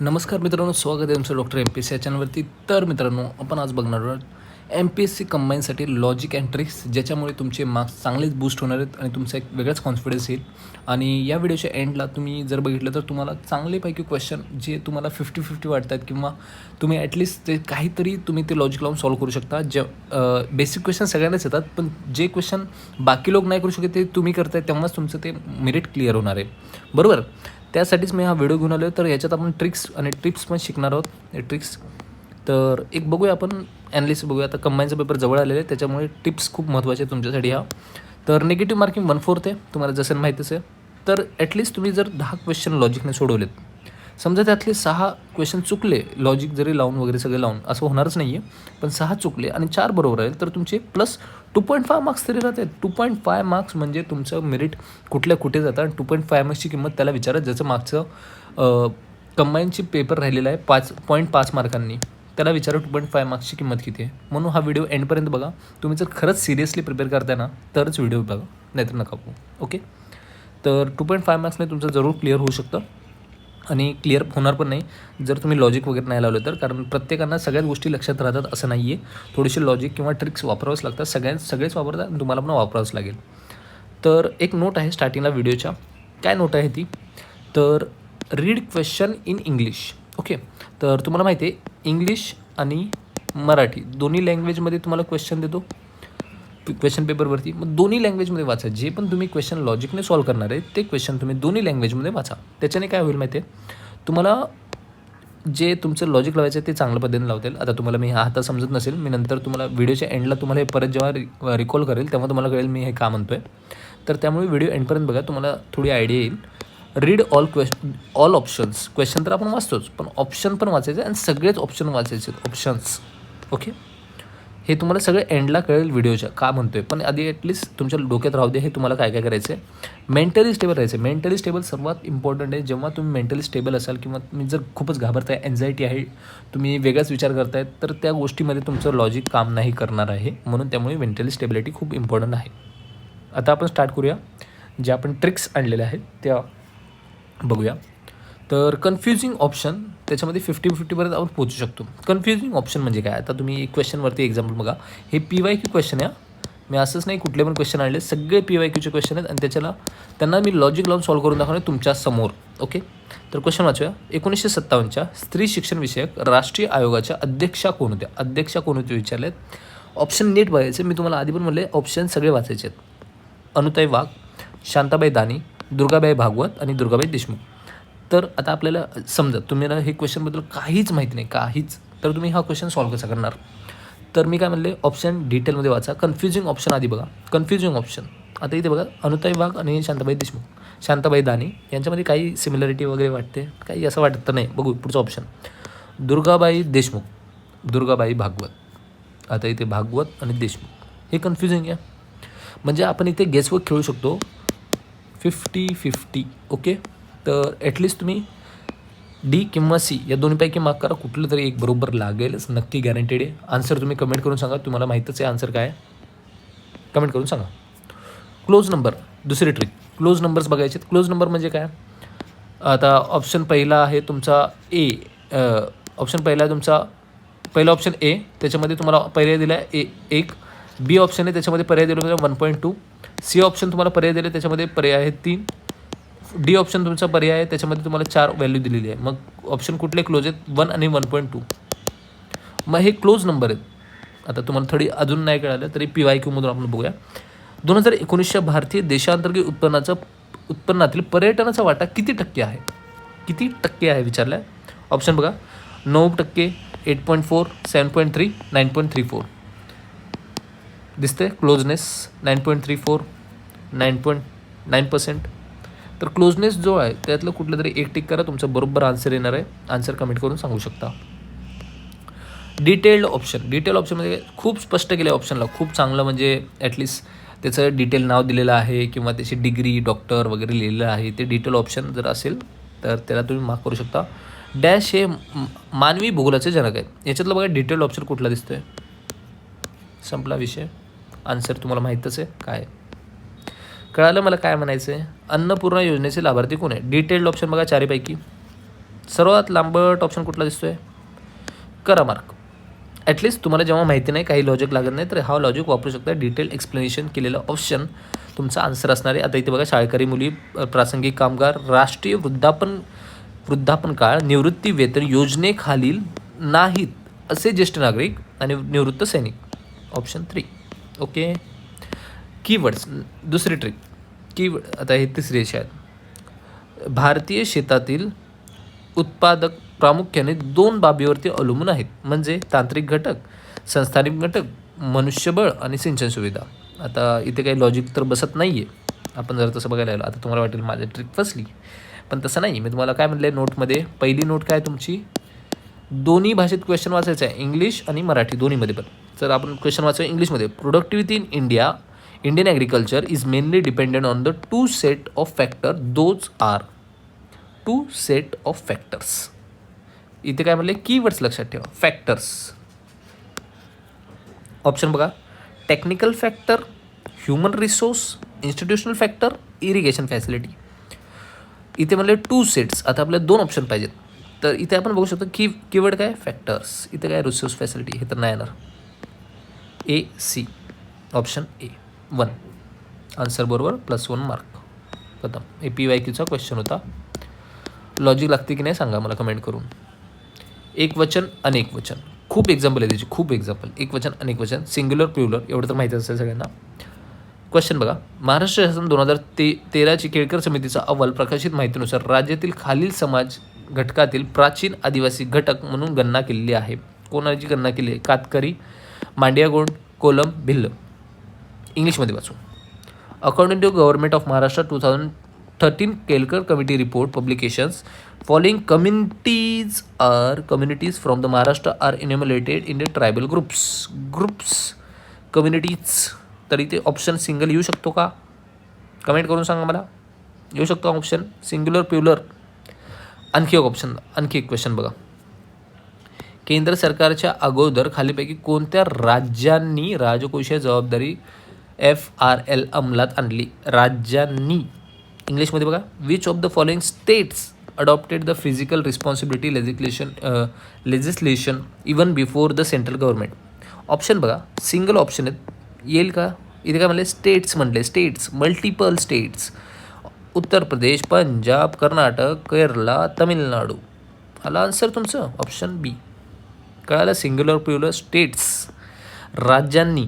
नमस्कार मित्रांनो स्वागत आहे तुमचं doctor M P S C या चॅनलवरती तर मित्रांनो आपण आज बघणार आहोत एम पी एस सी कंबाईनसाठी लॉजिक अँड ट्रिक्स ज्याच्यामुळे तुमचे मार्क्स चांगलेच बूस्ट होणार आहेत आणि तुमचा एक वेगळाच कॉन्फिडन्स येईल. आणि या व्हिडिओच्या एंडला तुम्ही जर बघितलं तर तुम्हाला चांगलेपैकी क्वेश्चन जे तुम्हाला फिफ्टी फिफ्टी वाटतात किंवा तुम्ही ॲटलिस्ट ते काहीतरी तुम्ही ते लॉजिक लावून सॉल्व्ह करू शकता. जे बेसिक क्वेश्चन सगळ्यांनाच येतात पण जे क्वेश्चन बाकी लोक नाही करू शकत ते तुम्ही करताय तेव्हाच तुमचं ते मेरिट क्लिअर होणार आहे. बरोबर? त्यासाठीच मी हा व्हिडिओ घेऊन आलो तर याच्यात आपण ट्रिक्स आणि टिप्स पण शिकणार आहोत. ट्रिक्स तर एक बघूया आपण ॲनालिसिस बघूया. आता कंबाईनचा पेपर जवळ आलेला आहे. त्याच्यामुळे टिप्स खूप महत्त्वाचे आहेत तुमच्यासाठी हा. तर निगेटिव्ह मार्किंग वन फोर्थ आहे. तुम्हाला जसं माहितीच आहे. तर ॲटलिस्ट तुम्ही जर दहा क्वेश्चन लॉजिकने सोडवलेत समजा त्यातले सहा क्वेश्चन चुकले लॉजिक जरी लावून वगैरे सगळे लावून असं होणारच नाही आहे पण सहा चुकले आणि चार बरोबर आहे तर तुमचे plus two point five marks तरी राहते टू पॉईंट फाय मार्क्स म्हणजे तुमचं मेरिट कुठल्या कुठे जातं आणि टू पॉईंट फाय मार्क्सची किंमत त्याला विचारा ज्याचं मागचं कंबाईनची पेपर राहिलेला आहे पाच पॉईंट पाच मार्कांनी त्याला विचारा टू पॉईंट फाय मार्क्सची किंमत किती आहे. म्हणून हा व्हिडिओ एंडपर्यंत बघा. तुम्ही जर खरंच सिरियसली प्रिपेअर करताय ना तरच व्हिडिओ बघा. नाहीतर नका ओके तर टू पॉईंट फाय मार्क्सने तुमचं जरूर क्लिअर होऊ शकतं. आणि क्लिअर होणार पण नाही. जर तुम्ही लॉजिक वगैरे नाही लावलं तर कारण प्रत्येकांना सगळ्याच गोष्टी लक्षात राहतात असं नाही आहे थोडीशी लॉजिक किंवा ट्रिक्स वापरावंच लागतात. सगळ्यां सगळेच वापरतात आणि तुम्हाला पण वापरावंच लागेल. तर एक नोट आहे स्टार्टिंगला व्हिडिओच्या काय नोट आहे ती? तर read question in English okay तर तुम्हाला माहिती आहे इंग्लिश आणि मराठी दोन्ही लँग्वेजमध्ये तुम्हाला क्वेश्चन देतो. क्वेश्चन पेपरवरती मग दोन्ही लँग्वेजमध्ये वाचा. जे पण तुम्ही क्वेश्चन लॉजिकने सॉल्व करणार आहे ते क्वेश्चन तुम्ही दोन्ही लँग्वेजमध्ये वाचा. त्याच्याने काय होईल माहिती आहे तुम्हाला जे तुमचं लॉजिक लावायचं आहे ते चांगल्या पद्धतीने लावतील. आता तुम्हाला मी हा आता समजत नसेल मी नंतर तुम्हाला व्हिडिओच्या एंडला तुम्हाला हे परत जेव्हा रि रिकॉल करेल तेव्हा तुम्हाला कळेल मी हे का म्हणतो आहे तर त्यामुळे व्हिडिओ एंडपर्यंत बघा तुम्हाला थोडी आयडिया येईल. Read all question all options question तर आपण वाचतोच पण ऑप्शन पण वाचायचे आणि सगळेच ऑप्शन वाचायचे ऑप्शन्स ओके हे तुम्हाला सगळं एंडला कळेल व्हिडिओच्या का म्हणतो आहे पण आधी ॲटलिस्ट तुमच्या डोक्यात राहू दे हे तुम्हाला काय काय करायचं आहे मेंटली स्टेबल राहायचं आहे मेंटली स्टेबल सर्वात इम्पॉर्टंट आहे जेव्हा तुम्ही मेंटली स्टेबल असाल किंवा तुम्ही जर खूपच घाबरताय एन्झायटी आहे तुम्ही वेगळाच विचार करताय तर त्या गोष्टीमध्ये तुमचं लॉजिक काम नाही करणार आहे. म्हणून त्यामुळे मेंटली स्टेबिलिटी खूप इम्पॉर्टंट आहे. आता आपण स्टार्ट करूया. ज्या आपण ट्रिक्स आणलेल्या आहेत त्या बघूया. तर कन्फ्युजिंग ऑप्शन त्याच्यामध्ये फिफ्टी फिफ्टीपर्यंत आपण पोहोचू शकतो. कन्फ्युजिंग ऑप्शन म्हणजे काय? आता तुम्ही क्वेश्चनवरती एक्झाम्पल बघा. हे पी वाय क्यू क्वेश्चन आहे मी असंच नाही कुठले पण क्वेश्चन आणले सगळे पी वाय क्यूचे क्वेश्चन आहेत आणि त्याच्याला त्यांना मी लॉजिक लावून सॉल्व्ह करून दाखवणार तुमच्यासमोर ओके तर क्वेश्चन वाचूया. एकोणीसशे सत्तावन्नच्या स्त्री शिक्षण विषयक राष्ट्रीय आयोगाच्या अध्यक्षा कोण होत्या? अध्यक्षा कोण होते विचारले ऑप्शन नीट बघायचे मी तुम्हाला आधी पण म्हणले ऑप्शन सगळे वाचायचे आहेत. अनुताई वाघ शांताबाई दानी दुर्गाबाई भागवत आणि दुर्गाबाई देशमुख. तर आता आपल्याला समजा तुम्हाला हे क्वेश्चनबद्दल काहीच माहिती नाही काहीच. तर तुम्ही हा क्वेश्चन सॉल्व्ह कसा करणार? तर मी काय म्हणले ऑप्शन डिटेलमध्ये वाचा. कन्फ्युजिंग ऑप्शन आधी बघा. कन्फ्युजिंग ऑप्शन आता इथे बघा अनुताई वाघ आणि शांताबाई देशमुख. शांताबाई दानी यांच्यामध्ये काही सिमिलरिटी वगैरे वाटते? काही असं वाटत तर नाही. बघू पुढचं ऑप्शन दुर्गाबाई देशमुख. दुर्गाबाई भागवत. आता इथे भागवत आणि देशमुख. हे कन्फ्युजिंग आहे. म्हणजे आपण इथे गेसवर्क खेळू शकतो. फिफ्टी फिफ्टी ओके तर ॲटलिस्ट तुम्ही डी किंवा सी या दोन्हीपैकी मार्क करा. कुठलं तरी एक बरोबर लागेलच. नक्की गॅरंटेड आहे. आन्सर तुम्ही कमेंट करून सांगा. तुम्हाला माहीतच आहे आन्सर काय कमेंट करून सांगा. क्लोज नंबर दुसरी ट्रिक क्लोज नंबर्स बघायचे क्लोज नंबर म्हणजे काय? आता ऑप्शन पहिला आहे तुमचा ए ऑप्शन पहिला आहे तुमचा पहिला ऑप्शन ए त्याच्यामध्ये तुम्हाला पर्याय दिला आहे ए एक. बी ऑप्शन आहे त्याच्यामध्ये पर्याय दिला one point two C option तुम्हाला पर्याय दिले त्याच्यामध्ये पर्याय आहे तीन. डी ऑप्शन तुमचा पर्याय आहे त्याच्यामध्ये तुम्हाला चार व्हॅल्यू दिलेली आहे. मग ऑप्शन कुठले क्लोज आहेत? वन आणि वन पॉईंट टू मग हे क्लोज नंबर आहेत. आता तुम्हाला थोडी अजून नाही कळालं तरी पी वाय क्यूमधून आपण बघूया. दोन हजार एकोणीसच्या भारतीय देशांतर्गत उत्पन्नाचा उत्पन्नातील पर्यटनाचा वाटा किती टक्के आहे? किती टक्के आहे विचारलं आहे ऑप्शन बघा. नऊ टक्के eight point four seven point three nine point three four दिसते closeness nine point three four nine point nine percent तर क्लोजनेस जो आहे त्यातलं कुठलं तरी एक टिक करा तुमचं बरोबर आन्सर येणार आहे. आन्सर कमेंट करून सांगू शकता. डिटेल्ड ऑप्शन डिटेल ऑप्शनमध्ये खूप स्पष्ट केलं आहे ऑप्शनला खूप चांगलं म्हणजे ॲटलिस्ट त्याचं डिटेल नाव दिलेलं आहे किंवा त्याची डिग्री डॉक्टर वगैरे लिहिलेलं आहे. ते डिटेल ऑप्शन जर असेल तर त्याला तुम्ही मार्क करू शकता. डॅश हे मानवी भूगोलाचे जनक आहेत. याच्यातलं बघा डिटेल ऑप्शन कुठला दिसतोय? संपला विषय. आन्सर तुम्हाला माहीतच आहे. काय आहे. कळालं मला काय म्हणायचं आहे अन्नपूर्णा योजनेचे लाभार्थी कोण आहे? डिटेल्ड ऑप्शन बघा चारीपैकी. सर्वात लांबट ऑप्शन कुठला दिसतो आहे करा मार्क ॲटलिस्ट तुम्हाला जेव्हा माहिती नाही काही लॉजिक लागत नाही तर हा लॉजिक वापरू शकता. डिटेल एक्सप्लेनेशन केलेलं ऑप्शन तुमचा आन्सर असणार आहे. आता इथे बघा शाळकरी मुली प्रासंगिक कामगार राष्ट्रीय वृद्धापन वृद्धापन काळ निवृत्ती वेतन योजनेखालील नाहीत असे ज्येष्ठ नागरिक आणि निवृत्त सैनिक. ऑप्शन थ्री ओके कीवर्ड्स दुसरी ट्रिक की आता हे तिसरी अशी आहेत. भारतीय शेतातील उत्पादक प्रामुख्याने दोन बाबीवरती अवलंबून आहेत. म्हणजे तांत्रिक घटक संस्थानिक घटक मनुष्यबळ आणि सिंचन सुविधा. आता इथे काही लॉजिक तर बसत नाही आहे आपण जर तसं बघायला गेलो आता तुम्हाला वाटेल माझी ट्रिक फसली. पण तसं नाही मी तुम्हाला काय म्हणलं आहे नोटमध्ये पहिली नोट काय तुमची? दोन्ही भाषेत क्वेश्चन वाचायचं आहे. इंग्लिश आणि मराठी दोन्हीमध्ये पण. तर आपण क्वेश्चन वाचायचं इंग्लिशमध्ये productivity in India Indian agriculture is mainly dependent on the two set of factor those are two set of factors इथे काय म्हणले कीवर्ड्स लक्षात ठेवा. फॅक्टर्स ऑप्शन बघा. Technical factor human resource institutional factor irrigation facility इथे म्हणले two sets आता आपल्याला दोन ऑप्शन पाहिजेत. तर इथे आपण बघू शकतो की कीवर्ड काय? फॅक्टर्स इथे काय? रिसोर्स फॅसिलिटी हे तर नाही येणार. A C option A one. Answer बरोबर प्लस वन मार्क प्रथम ए पी वाय क्यूचा क्वेश्चन होता. लॉजिक लागते की नाही सांगा मला कमेंट करून. एक वचन अनेक वचन. खूप एक्झाम्पल आहे त्याची. खूप एक्झाम्पल एक वचन अनेक वचन. सिंग्युलर प्युलर एवढं तर माहिती असेल सगळ्यांना. क्वेश्चन बघा. महाराष्ट्र शासन दोन हजार ते तेराची केळकर समितीचा अहवाल प्रकाशित माहितीनुसार राज्यातील खालील समाज घटकातील प्राचीन आदिवासी घटक म्हणून गणना केलेली आहे. कोणाची गणना केली आहे? कातकरी मांडियागोंड कोलम भिल्ल. इंग्लिशमध्ये वाचू. According to government of Maharashtra two thousand thirteen Kelkar committee report publications following communities are communities from the Maharashtra are enumerated in the tribal groups groups communities तरी ते ऑप्शन सिंगल येऊ शकतो का? कमेंट करून सांगा मला. येऊ शकतो ऑप्शन सिंग्युलर प्युलर आणखी एक ऑप्शन आणखी एक क्वेश्चन बघा. केंद्र सरकारच्या अगोदर खालीपैकी कोणत्या राज्यांनी राजकोषीय जबाबदारी एफ आर एल अंमलात आणली. राज्यांनी इंग्लिशमध्ये बघा which of the following states adopted the physical responsibility legislation legislation even before the central government option बघा सिंगल ऑप्शन आहेत. येईल का? इथे काय म्हणले? स्टेट्स म्हणले. States multiple states Uttar Pradesh Punjab Karnataka Kerala Tamil Nadu आला आन्सर तुमचं? ऑप्शन बी कळालं? सिंग्युलर प्युलर स्टेट्स राज्यांनी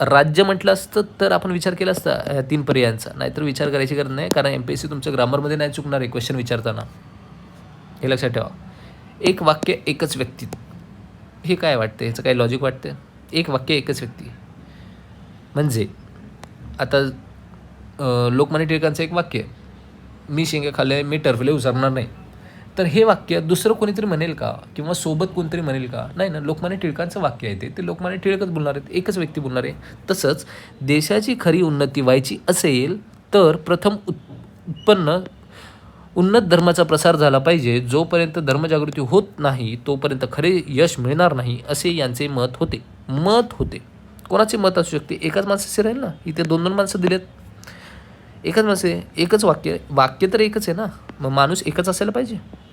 राज्य म्हटलं असतं तर आपण विचार केला असता तीन पर्यायांचा. नाहीतर विचार करायची गरज नाही कारण एम पी एस सी तुमच्या ग्रामरमध्ये नाही चुकणार आहे क्वेश्चन विचारताना. हे लक्षात ठेवा. एक वाक्य एकच व्यक्ती. हे काय वाटतं ह्याचं काही लॉजिक वाटतं एक वाक्य एकच व्यक्ती. म्हणजे आता लोकमान्य टिळकांचं एक वाक्य मी शेंगे खाल्ले मी टर्फले उसरणार नाही. तर हे वाक्य दुसरं कोणीतरी म्हणेल का? किंवा सोबत कोणतरी म्हणेल का? नाही ना लोकमान्य टिळकांचं वाक्य आहे ते. ते लोकमान्य टिळकच बोलणार आहेत. एकच व्यक्ती बोलणार आहे. तसंच देशाची खरी उन्नती व्हायची असेल तर प्रथम उत् उत्पन्न उन्नत धर्माचा प्रसार झाला पाहिजे. जोपर्यंत धर्मजागृती होत नाही तोपर्यंत खरे यश मिळणार नाही असे यांचे मत होते. मत होते. कोणाचे मत असू शकते? एकाच माणसाचे राहील ना? इथे दोन दोन माणसं दिलेत. एकाच माणसे एकच वाक्य. वाक्य तर एकच आहे ना? मग माणूस एकच असायला पाहिजे.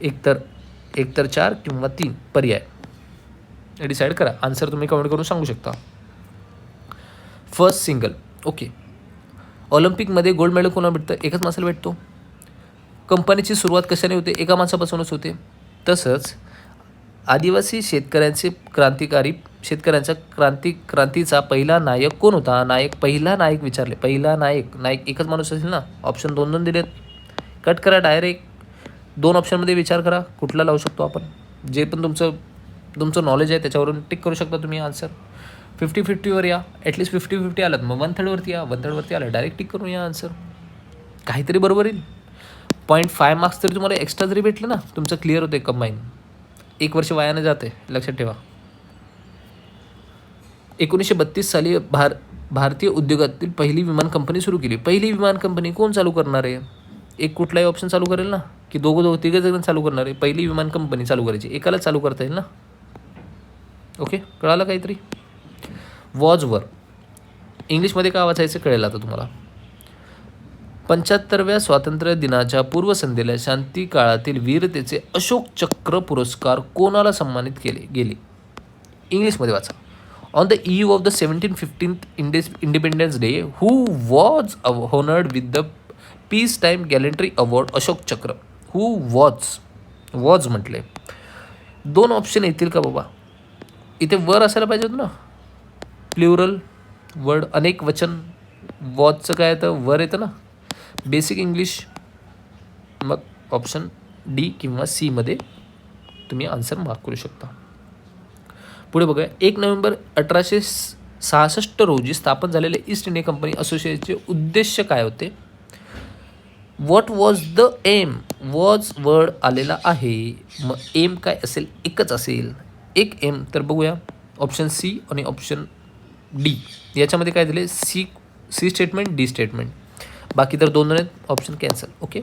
एकतर एकतर चार किंवा तीन पर्याय. डिसाईड करा. आन्सर तुम्ही कमेंट करून सांगू शकता. फर्स्ट सिंगल ओके ऑलिम्पिकमध्ये गोल्ड मेडल कोणाला भेटतं? एकच माणसाला भेटतो. कंपनीची सुरुवात कशाने होते? एका माणसापासूनच होते. तसंच आदिवासी शेतकऱ्यांचे क्रांतिकारी शेतकऱ्यांचा क्रांती क्रांतीचा पहिला नायक कोण होता? नायक पहिला नायक विचारले. पहिला नायक नायक एकच माणूस असेल ना? ऑप्शन दोन दोन दिलेत. कट करा डायरेक्ट दोन ऑप्शनमध्ये विचार करा कुठला लावू शकतो आपण? जे पण तुमचं तुमचं नॉलेज आहे त्याच्यावरून टिक करू शकता तुम्ही आन्सर फिफ्टी फिफ्टीवर या ॲटलीस्ट फिफ्टी फिफ्टी आलात मग वन थर्डवरती या वन थर्डवरती आला डायरेक्ट टिक करून या आन्सर काहीतरी बरोबर येईल. पॉईंट फाय मार्क्स तरी तुम्हाला एक्स्ट्रा जरी भेटलं ना तुमचं क्लिअर होते कंबाईन एक वर्ष वायाने जाते लक्षात ठेवा. एकोणीसशे बत्तीस साली भार भारतीय उद्योगातील पहिली विमान कंपनी सुरू केली. पहिली विमान कंपनी कोण चालू करणार आहे? एक कुठलाही ऑप्शन चालू करेल ना? की दोघं दोघं तिघं जण चालू करणार आहे. पहिली विमान कंपनी चालू करायची. एकाला चालू करता येईल ना? ओके कळालं काहीतरी? वॉजवर इंग्लिशमध्ये काय वाचायचं कळेल आता तुम्हाला. पंच्याहत्तरव्या स्वातंत्र्य दिनाच्या पूर्वसंध्येला शांती काळातील वीरतेचे अशोक चक्र पुरस्कार कोणाला सन्मानित केले? गेले. इंग्लिशमध्ये वाचा. On the eve of the seventeen fifteenth India's independence day who was honoured with the peace time gallantry award Ashoka Chakra? Who was was म्हटले. दोन ऑप्शन येतील का बाबा? इथे वर असायला पाहिजे होतं ना? प्ल्युरल वर्ड अनेक वचन. वॉजचं काय येतं? वर येतं ना? बेसिक इंग्लिश मग ऑप्शन डी किंवा सीमध्ये तुम्ही आन्सर मार्क करू शकता. पुढे बघा एक नोव्हेंबर अठराशे सहासष्ट रोजी स्थापन झालेले ईस्ट इंडिया कंपनी असोसिएशनचे उद्देश काय होते? What was the aim was word आलेला आहे. मग एम काय असेल? एकच असेल. एक एम तर बघूया. ऑप्शन सी आणि ऑप्शन डी याच्यामध्ये काय दिले C C statement D statement बाकी तर दोन आहेत. ऑप्शन कॅन्सल ओके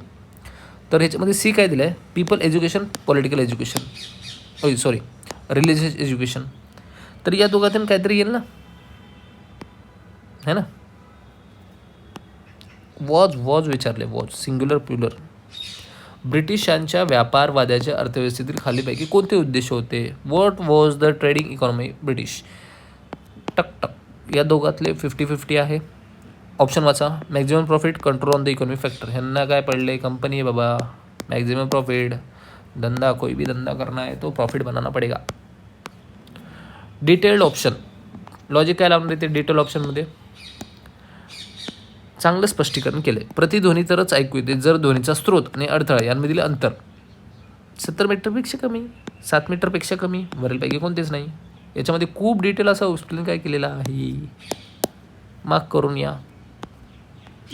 तर ह्याच्यामध्ये सी काय दिलं आहे पीपल एज्युकेशन पॉलिटिकल एज्युकेशन ओय सॉरी रिलिजियस एज्युकेशन तर या दोघातून काहीतरी येईल ना? है ना? वॉज वॉज विचारले. वॉज सिंग्युलर प्युलर ब्रिटिशांच्या व्यापारवाद्याच्या अर्थव्यवस्थेतील खालीपैकी कोणते उद्देश होते? What was the trading economy British. टक टक. या दोघातले फिफ्टी फिफ्टी आहे. ऑप्शन वाचा. Maximum profit control on the economy factor ह्यांना काय पडले? कंपनी आहे बाबा. मॅक्झिमम प्रॉफिट धंदा कोई भी धंदा करना है तो प्रॉफिट बनाना पडेगा. डिटेल्ड ऑप्शन लॉजिक काय लावणार देते? ते डिटेल ऑप्शनमध्ये चांगलं स्पष्टीकरण केले प्रतिध्वनी तरच ऐकू येते जर ध्वनीचा स्रोत आणि अडथळा यांमधील अंतर. सत्तर मीटरपेक्षा कमी सात मीटरपेक्षा कमी वरीलपैकी कोणतेच नाही. याच्यामध्ये खूप डिटेल असं एक्सप्लेन काय केलेलं आहे? माग करून या.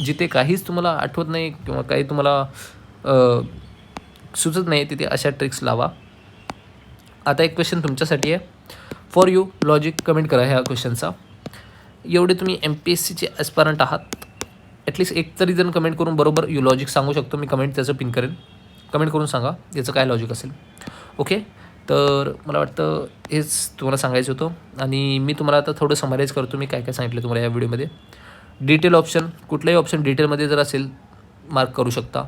जिथे काहीच तुम्हाला आठवत नाही किंवा काही तुम्हाला सुचत नाही तिथे अशा ट्रिक्स लावा. आता एक क्वेश्चन तुमच्यासाठी आहे. फॉर यू लॉजिक कमेंट करा ह्या क्वेश्चनचा एवढे तुम्ही एम पी एस सीचे ॲस्पारंट आहात. ॲटलिस्ट एक तरी जण कमेंट करून बरोबर यू लॉजिक सांगू शकतो. मी कमेंट त्याचं पिन करेन. कमेंट करून सांगा याचं काय लॉजिक असेल. ओके? तर मला वाटतं हेच तुम्हाला सांगायचं होतं. आणि मी तुम्हाला आता थोडं समराईज करतो मी काय काय सांगितलं तुम्हाला या व्हिडिओमध्ये डिटेल ऑप्शन कुठलाही ऑप्शन डिटेलमध्ये जर असेल मार्क करू शकता.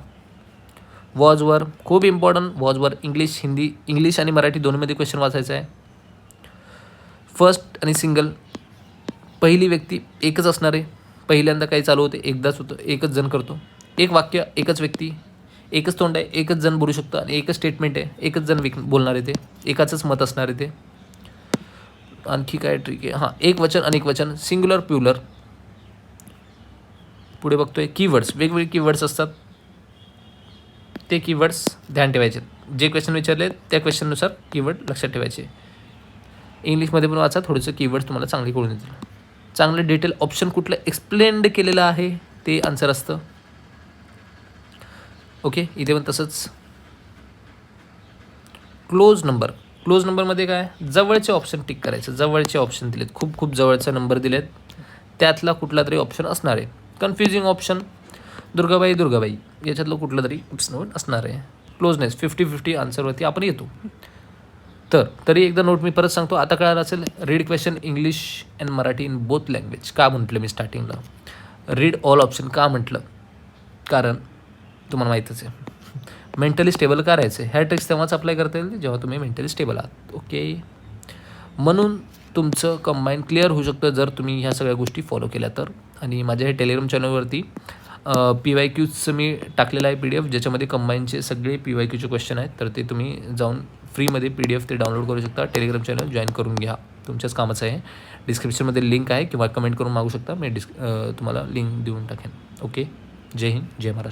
वॉजवर खूप इम्पॉर्टंट वॉजवर इंग्लिश हिंदी इंग्लिश आणि मराठी दोन्हीमध्ये क्वेश्चन वाचायचं आहे. फर्स्ट आणि सिंगल पहिली व्यक्ती एकच असणार. आहे पहिल्यांदा काही चालू होते? एकदाच होतं. एकच जण करतो. एक वाक्य एकच व्यक्ती एकच तोंड आहे एकच जण बोलू शकतो आणि एकच स्टेटमेंट आहे एकच जण विक बोलणार आहे ते. एकाचंच मत असणार आहे ते. आणखी काय ट्रिक आहे? हां एक वचन अनेक वचन. सिंग्युलर प्युलर पुढे बघतोय. कीवर्ड्स वेगवेगळे कीवर्ड्स असतात. ते कीवर्ड्स ध्यान ठेवायचे. जे क्वेश्चन विचारले त्या क्वेश्चननुसार कीवर्ड लक्षात ठेवायचे. इंग्लिशमध्ये पण वाचा. थोडंसं कीवर्ड्स तुम्हाला चांगले कळून येतील. चांगलं डिटेल ऑप्शन कुठलं एक्सप्लेन्ड केलेलं आहे ते आन्सर असतं. ओके इथे पण तसंच. क्लोज नंबर क्लोज नंबरमध्ये काय? जवळचे ऑप्शन टिक करायचं. जवळचे ऑप्शन दिलेत. खूप खूप जवळचा नंबर दिलेत. त्यातला कुठला तरी ऑप्शन असणार आहे. Confusing option Durgabai Durgabai. याच्यातलं कुठलं तरी ऑप्शन असणार आहे. क्लोजनेस फिफ्टी फिफ्टी आन्सरवरती आपण येतो. तर तरी एकदा नोट मी परत सांगतो आता कळालं असेल read question English and Marathi in both language का म्हटलं मी स्टार्टिंगला रीड ऑल ऑप्शन का म्हटलं? कारण तुम्हाला माहीतच आहे. मेंटली स्टेबल करायचं ह्या ट्रिक्स तेव्हाच अप्लाय करता येईल जेव्हा तुम्ही मेंटली स्टेबल आहात. ओके म्हणून तुमचं कंबाईन क्लिअर होऊ शकतं जर तुम्ही ह्या सगळ्या गोष्टी फॉलो केल्या तर. आणि माझ्या हे टेलिग्राम चॅनलवरती पी वाय क्यूचं मी टाकलेलं आहे पी डी एफ ज्याच्यामध्ये कंबाईनचे सगळे पी वाय क्यूचे क्वेश्चन आहेत. तर ते तुम्ही जाऊन फ्रीमध्ये पी डी एफ ते डाउनलोड करू शकता. टेलिग्राम चॅनल जॉईन करून घ्या. तुमच्याच कामाचं आहे. डिस्क्रिप्शनमध्ये लिंक आहे किंवा कमेंट करून मागू शकता. मी डिस्क तुम्हाला लिंक देऊन टाकेन. ओके जय हिंद जय महाराष्ट्र.